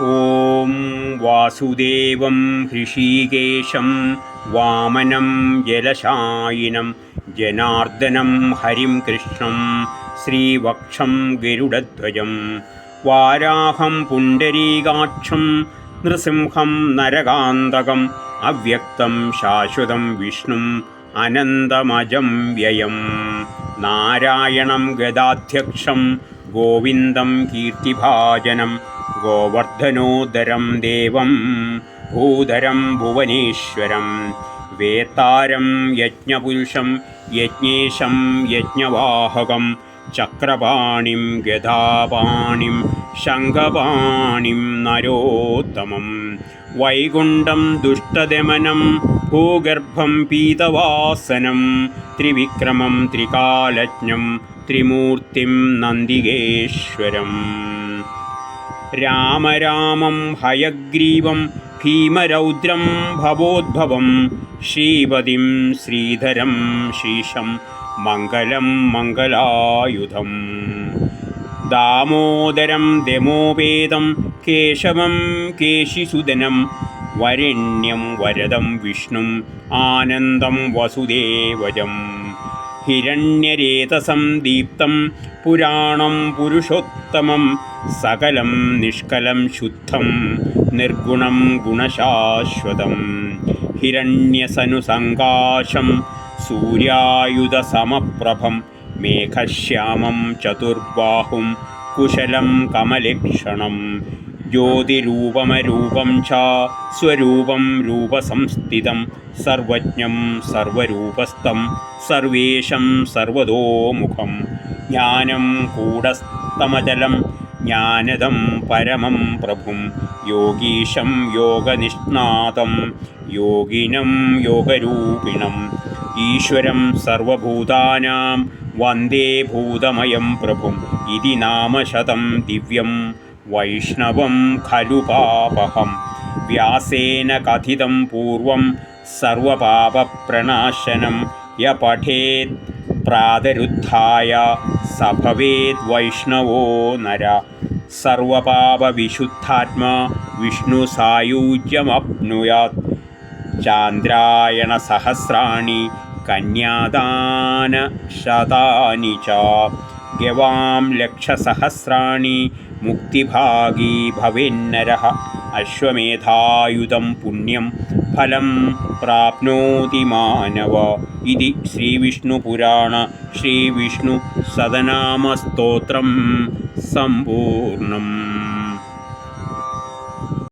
ॐ वासुदेवं हृषीकेशं वामनं जलशायिनं जनार्दनं हरिं कृष्णं श्रीवक्षं गरुडध्वजं वाराहं पुण्डरीकाक्षं नृसिंहं नरकान्तकम् अव्यक्तं शाश्वतं विष्णुम् അനന്തമജം വ്യയം നാരായണം ഗദാധ്യക്ഷം ഗോവിന്ദം കീർത്തിഭാജനം ഗോവർദ്ധനോദരം ദേവം ഭൂധരം ഭുവനേശ്വരം വേത്താരം യജ്ഞപുരുഷം യജ്ഞേശം യജ്ഞവാഹകം ചക്രപാണിം ഗതാപാണിം ശംഖപാണിം നരോത്തമം. വൈകുണ്ഠം ദുഷ്ടദമനം ഭൂഗർഭം പീതവാസനം ത്രിവിക്രമം ത്രികാലജ്ഞം ത്രിമൂർത്തിം നന്ദികേശ്വരം. രാമരാമം ഹയഗ്രീവം ഭീമരൗദ്രം ഭവോദ്ഭവം ശ്രീപതിം ശ്രീധരം ശീശം മംഗളം മംഗലായുധം ദാമോദരം ദമോപേതം കേശവം കേശിസുദനം വരണ്യം വരദം വിഷ്ണും ആനന്ദം വസുദേവജം ഹിരണ്യരേതസം ദീപ്തം പുരാണം പുരുഷോത്തമം സകലം നിഷ്കലം ശുദ്ധം നിർഗുണം ഗുണശാശ്വതം. ഹിരണ്യസനുസങ്കാശം സൂര്യായുധസമപ്രഭം. മേഘശ്യാമം ചതുർബാഹും കുശലം കമലക്ഷണം ജ്യോതിരൂപമരൂപം ച സ്വരൂപം രൂപസംസ്ഥിതം. സർവജ്ഞം സർവരൂപസ്ഥം. സർവേശം സർവതോമുഖം. ജ്ഞാനം കൂടസ്തമചലം ജ്ഞാനദം പരമം പ്രഭും യോഗീശം യോഗനിഷ്ണാതം യോഗിനം യോഗരൂപിണം. ഈശ്വരം സർവഭൂതാനാം വന്ദേ ഭൂതമയം പ്രഭും. ഇതി നാമശതം ദിവ്യം വൈഷ്ണവം ഖലു പാപഹം. വ്യാസേന കഥിതം പൂർവം സർവപാപപ്രണാശനം യ പഠേത് പ്രാതരുദ്ധായ സഭവേത് ഭവേത് വൈഷ്ണവോ നര. സർവപാപവിശുദ്ധാത്മാ വിഷ്ണു സായൂജ്യമപ്നുയാത്. ചാന്ദ്രായണ സഹസ്രാണി കന്യാദാന ശതാനി ച. ഗവാം ലക്ഷസഹസ്രാണി മുക്തിഭാഗീ ഭവേന്നരः അശ്വമേധായുധം പുണ്യം ഫലം പ്രാപ്നോതി മാനവ ഇതി ശ്രീവിഷ്ണുപുരാണ ശ്രീവിഷ്ണു സദനാമസ്തോത്രം സമ്പൂർണം.